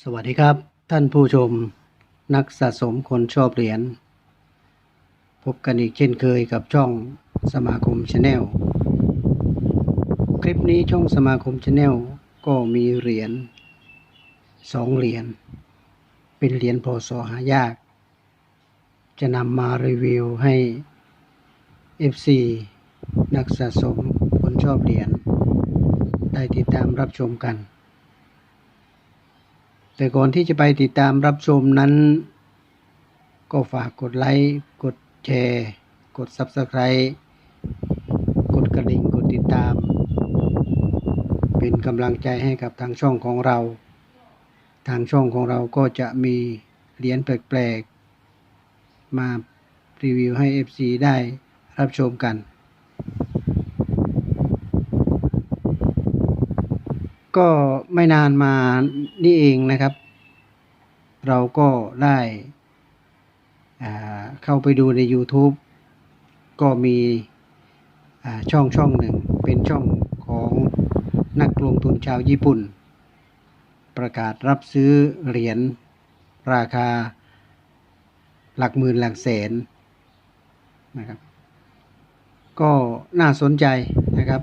สวัสดีครับท่านผู้ชมนักสะสมคนชอบเหรียญพบกันอีกเช่นเคยกับช่องสมาคมชาแนลคลิปนี้ช่องสมาคมชาแนลก็มีเหรียญสองเหรียญเป็นเหรียญพศหายาก จะนำมารีวิวให้ FC นักสะสมคนชอบเหรียญได้ติดตามรับชมกัน แต่ก่อนที่จะไปติดตามรับชมนั้น ก็ฝากกดไลค์ กดแชร์ กด Subscribe กดกระดิ่ง กดติดตาม เป็นกำลังใจให้กับทางช่องของเรา ทางช่องของเราก็จะมีเหรียญแปลกๆ มารีวิวให้ FC ได้รับชมกัน ก็ไม่นานมานี่เองนะครับ เราก็ได้เข้าไปดูใน YouTube ก็มีช่องช่องหนึ่ง เป็นช่องของนักลงทุนชาวญี่ปุ่น ประกาศรับซื้อเหรียญราคาหลักหมื่นหลักแสนนะครับ ก็น่าสนใจนะครับ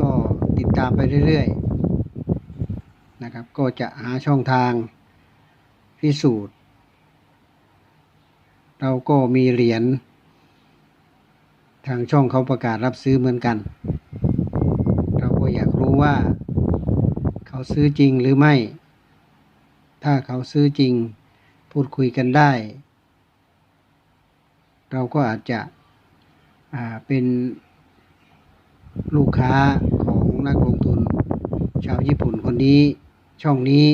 ก็ติดตามไปเรื่อยๆ ก็จะหาช่องทางพิสูจน์ เราก็มีเหรียญทางช่องเขาประกาศรับซื้อเหมือนกัน เราก็อยากรู้ว่า เขาซื้อจริงหรือไม่ ถ้าเขาซื้อจริงพูดคุยกันได้ เราก็อาจจะเป็นลูกค้าของนักลงทุนชาวญี่ปุ่นคนนี้ ช่องนี้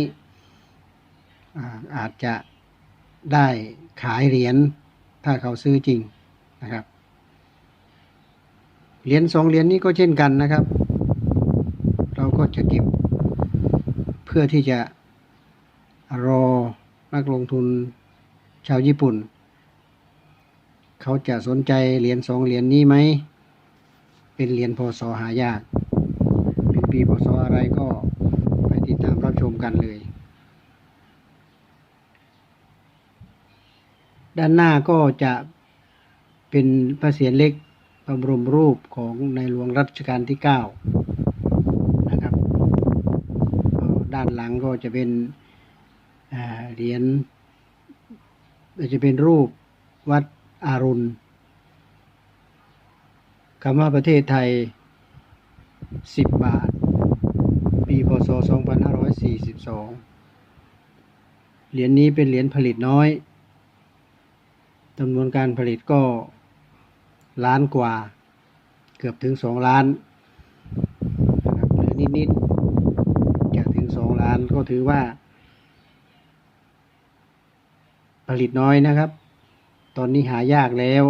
อาจจะได้ขายเหรียญถ้าเขาซื้อจริงนะครับ เหรียญสองเหรียญนี้ก็เช่นกันนะครับ เราก็จะเก็บ เพื่อที่จะรอนักลงทุนชาวญี่ปุ่น เขาจะสนใจเหรียญสองเหรียญนี้ไหม เป็นเหรียญพศหายาก เป็นปีพศอะไรก็ ชมกันเลย ด้านหน้าก็จะเป็นพระเศียรเล็กพระบรมรูปของในหลวงรัชกาลที่ 9 นะครับ ด้านหลังก็จะเป็นเหรียญจะเป็นรูปวัดอารุณคำว่าประเทศไทย 10 บาท ปี พศ 2542 เหรียญนี้เป็นเหรียญผลิตน้อยจำนวนการผลิตก็ล้านกว่า เกือบถึง 2 ล้านนะครับเหลือนิดๆจะถึง 2 ล้านก็ถือว่า ผลิตน้อยนะครับ ตอนนี้หายากแล้ว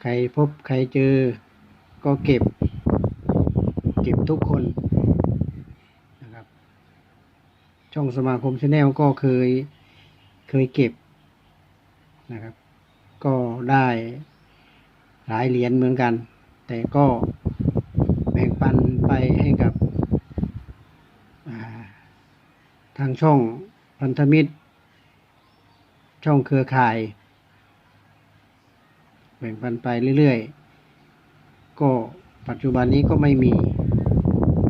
ใครพบใครเจอก็เก็บ เก็บทุกคนนะครับ ช่องสมาคมชาแนลก็เคยเคยเก็บนะครับ ก็ได้หลายเหรียญเหมือนกัน แต่ก็แบ่งปันไปให้กับาทางช่องพันธมิตร ช่องเครือข่าย แบ่งปันไปเรื่อยๆ ก็ปัจจุบันนี้ก็ไม่มี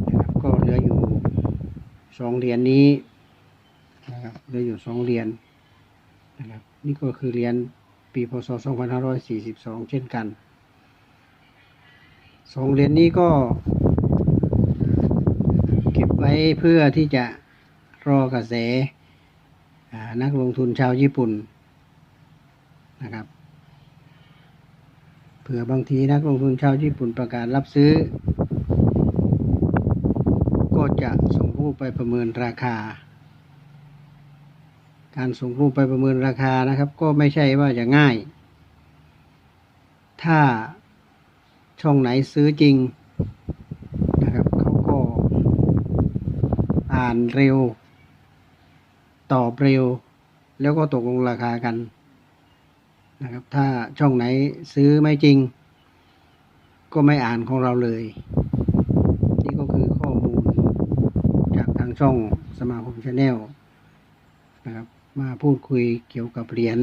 นะครับก็เหลืออยู่ สองเหรียญนี้นะครับเหลืออยู่สองเหรียญนะครับนี่ก็คือเหรียญปีพศ 2542 เช่นกันสองเหรียญนี้ก็ เก็บไว้เพื่อที่จะรอกระแสนักลงทุนชาวญี่ปุ่นนะครับเผื่อบางทีนักลงทุนชาวญี่ปุ่นประกาศรับซื้อ จะส่งรูปไปประเมินราคา การส่งรูปไปประเมินราคานะครับ ก็ไม่ใช่ว่าจะง่าย ถ้าช่องไหนซื้อจริงนะครับเขาก็อ่านเร็ว ตอบเร็ว แล้วก็ตกลงราคากันนะครับถ้าช่องไหนซื้อไม่จริง ก็ไม่อ่านของเราเลย นี่ก็คือข้อมูลางช่องสมาคมชาแนลนะครับ มาพูดคุยเกี่ยวกับเหรียญ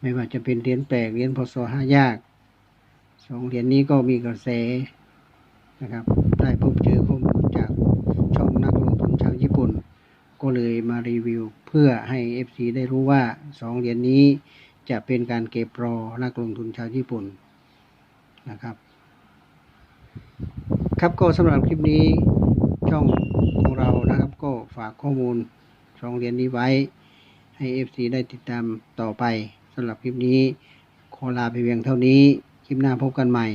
ไม่ว่าจะเป็นเหรียญแปลกเหรียญพศห้ายากสองเหรียญนี้ก็มีกระแสนะครับ ได้พบเจอข้อมูลจากช่องนักลงทุนชาวญี่ปุ่น ก็เลยมารีวิวเพื่อให้ FC ได้รู้ว่าสองเหรียญนี้จะเป็นการเก็บรอนักลงทุนชาวญี่ปุ่นนะครับ ครับก็สำหรับคลิปนี้ช่อง ก็ฝากข้อมูลสองเหรียญนี้ไว้ ให้ FC ได้ติดตามต่อไปสำหรับคลิปนี้ ขอลาไปเพียงเท่านี้ คลิปหน้าพบกันใหม่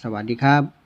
สวัสดีครับ